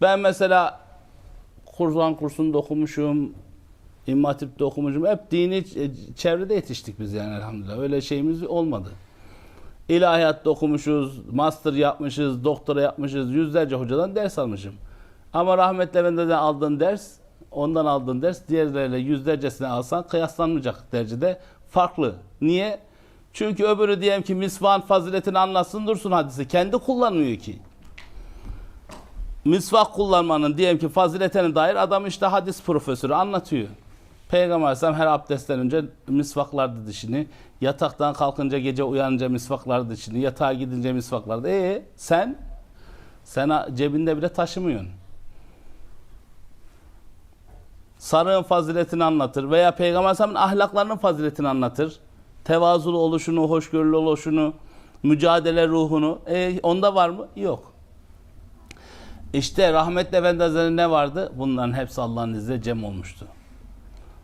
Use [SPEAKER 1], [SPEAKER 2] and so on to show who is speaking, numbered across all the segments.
[SPEAKER 1] Ben mesela Kur'an kursunda okumuşum, İmam Hatip'te okumuşum. Hep dini ç- çevrede yetiştik biz yani elhamdülillah. Öyle şeyimiz olmadı. İlahiyatta okumuşuz, master yapmışız, doktora yapmışız, yüzlerce hocadan ders almışım. Ama rahmetli efendiden aldığın ders, ondan aldığın ders diğerleriyle yüzlercesine alsan kıyaslanmayacak derecede farklı. Niye? Çünkü öbürü diyelim ki misvan faziletini anlatsın dursun hadisi. Kendi kullanmıyor ki. Misvak kullanmanın diyelim ki faziletine dair adam işte hadis profesörü anlatıyor. Peygamber Aleyhisselam her abdestten önce misvaklardı dişini. Yataktan kalkınca gece uyanınca misvaklardı dişini. Yatağa gidince misvaklardı. E sen? Sen ha- cebinde bile taşımıyorsun. Sarığın faziletini anlatır veya Peygamber Aleyhisselam'ın ahlaklarının faziletini anlatır. Tevazulu oluşunu, hoşgörülü oluşunu, mücadele ruhunu. E onda var mı? Yok. İşte rahmetli Efendi Hazretleri ne vardı? Bunların hepsi Allah'ın izniyle cem olmuştu.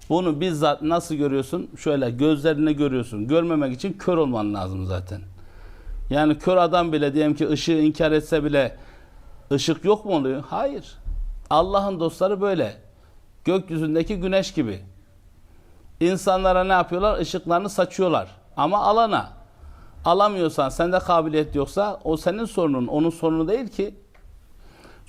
[SPEAKER 1] Bunu bizzat nasıl görüyorsun? Şöyle gözlerine görüyorsun. Görmemek için kör olman lazım zaten. Yani kör adam bile diyelim ki ışığı inkar etse bile ışık yok mu oluyor? Hayır. Allah'ın dostları böyle. Gökyüzündeki güneş gibi. İnsanlara ne yapıyorlar? Işıklarını saçıyorlar. Ama alana. Alamıyorsan, sende kabiliyet yoksa o senin sorunun, onun sorunu değil ki.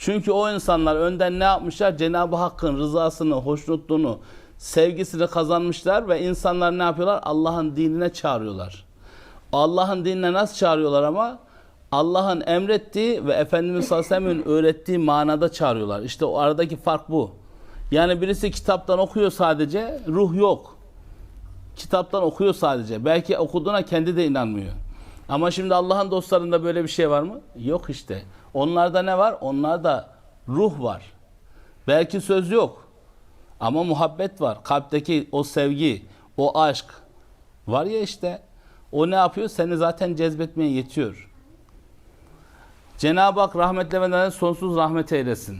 [SPEAKER 1] Çünkü o insanlar önden ne yapmışlar? Cenab-ı Hakk'ın rızasını, hoşnutluğunu, sevgisini kazanmışlar ve insanlar ne yapıyorlar? Allah'ın dinine çağırıyorlar. Allah'ın dinine nasıl çağırıyorlar ama? Allah'ın emrettiği ve Efendimiz sallallahu aleyhi ve sellem'in öğrettiği manada çağırıyorlar. İşte o aradaki fark bu. Yani birisi kitaptan okuyor sadece, ruh yok. Kitaptan okuyor sadece. Belki okuduğuna kendi de inanmıyor. Ama şimdi Allah'ın dostlarında böyle bir şey var mı? Yok işte. Onlarda ne var? Onlarda ruh var. Belki söz yok. Ama muhabbet var. Kalpteki o sevgi, o aşk var ya işte. O ne yapıyor? Seni zaten cezbetmeye yetiyor. Cenab-ı Hak rahmetli ve sonsuz rahmet eylesin.